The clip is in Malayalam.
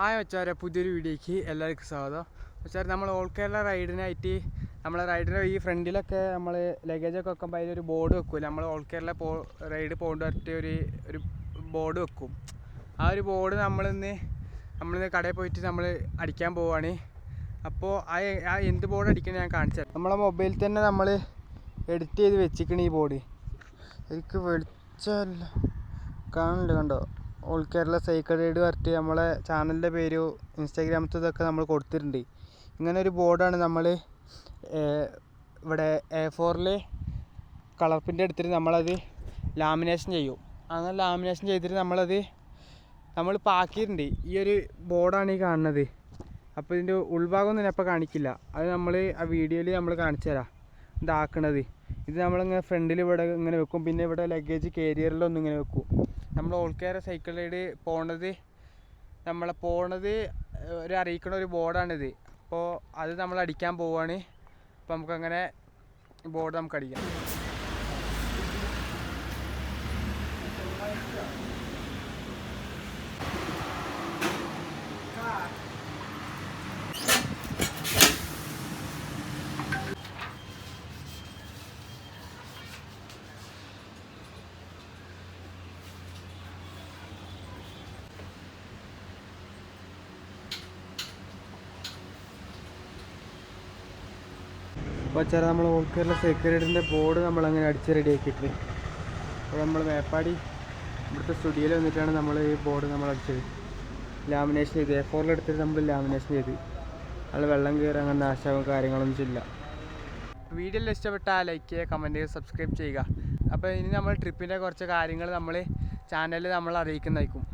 ഹായ് വെച്ചാരെ പുതിയൊരു വീഡിയോയ്ക്ക് എല്ലാവർക്കും സ്വാഗതം. വെച്ചാൽ നമ്മൾ ഓൾ കേരള റൈഡിനായിട്ട് നമ്മളെ റൈഡിന്റെ ഈ ഫ്രണ്ടിലൊക്കെ നമ്മൾ ലഗേജൊക്കെ വെക്കുമ്പോൾ അതിലൊരു ബോർഡ് വെക്കൂല നമ്മൾ ഓൾ കേരള പോ റൈഡ് പോകേണ്ട പറ്റിയ ഒരു ഒരു ബോർഡ് വെക്കും. ആ ഒരു ബോർഡ് നമ്മളിന്ന് നമ്മളിന്ന് കടയിൽ പോയിട്ട് നമ്മൾ അടിക്കാൻ പോവുകയാണ് അപ്പോൾ ആ ആ എന്ത് ബോർഡ് അടിക്കണം ഞാൻ കാണിച്ചു നമ്മളെ മൊബൈലിൽ തന്നെ നമ്മൾ എഡിറ്റ് ചെയ്ത് വെച്ചിക്കണ ഈ ബോർഡ് എനിക്ക് വെളിച്ചമല്ല കാണുന്നുണ്ട് കണ്ടോ? ഓൾ കേരള സൈക്കിൾ റൈഡ് പറഞ്ഞിട്ട് നമ്മളെ ചാനലിന്റെ പേര് ഇൻസ്റ്റാഗ്രാമത്തെ ഇതൊക്കെ നമ്മൾ കൊടുത്തിട്ടുണ്ട്. ഇങ്ങനെ ഒരു ബോർഡാണ് നമ്മൾ ഇവിടെ എ ഫോറിൽ കളർ പ്രിന്റ് എടുത്തിട്ട് നമ്മളത് ലാമിനേഷൻ ചെയ്യും. അങ്ങനെ ലാമിനേഷൻ ചെയ്തിട്ട് നമ്മളത് നമ്മൾ പാക്കിയിട്ടുണ്ട് ഈ ഒരു ബോർഡാണ് ഈ കാണുന്നത്. അപ്പോൾ ഇതിന്റെ ഉൾഭാഗം ഒന്നും ഇപ്പോൾ കാണിക്കില്ല. അത് നമ്മൾ ആ വീഡിയോയിൽ നമ്മൾ കാണിച്ചു തരാം. ഇതാക്കണത്. ഇത് നമ്മളിങ്ങനെ ഫ്രണ്ടിൽ ഇവിടെ ഇങ്ങനെ വെക്കും. പിന്നെ ഇവിടെ ലഗേജ് കാരിയറിലൊന്നും ഇങ്ങനെ വെക്കും. നമ്മൾ ഓൾ കെയർ സൈക്കിൾ റൈഡ് പോണത് നമ്മൾ പോണത് ഒരു അറിയിക്കുന്ന ഒരു ബോർഡാണിത്. അപ്പോൾ അത് നമ്മൾ അടിക്കാൻ പോവുകയാണ് അപ്പോൾ നമുക്കങ്ങനെ ബോർഡ് നമുക്ക് അടിക്കാം അപ്പോൾ വെച്ചാൽ നമ്മൾ ഓൾ കേരള ബോർഡ് ബോർഡ് നമ്മളങ്ങനെ അടിച്ച് റെഡി ആക്കിയിട്ടുണ്ട്. അപ്പോൾ നമ്മൾ മേപ്പാടി ഇവിടുത്തെ സ്റ്റുഡിയോയിൽ വന്നിട്ടാണ് നമ്മൾ ഈ ബോർഡ് നമ്മൾ അടിച്ചത്. ലാമിനേഷൻ ചെയ്ത് എ ഫോറിലെടുത്തിട്ട് നമ്മൾ ലാമിനേഷൻ ചെയ്ത്. അയാൾ വെള്ളം കയറി അങ്ങനെ നാശവും കാര്യങ്ങളൊന്നും ഇല്ല വീഡിയോയിൽ ഇഷ്ടപ്പെട്ടാൽ ലൈക്ക് ചെയ്യുക കമന്റ് ചെയ്യുക സബ്സ്ക്രൈബ് ചെയ്യുക. അപ്പോൾ ഇനി നമ്മൾ ട്രിപ്പിന്റെ കുറച്ച് കാര്യങ്ങൾ നമ്മൾ ചാനലിൽ നമ്മൾ അറിയിക്കുന്നതായിരിക്കും.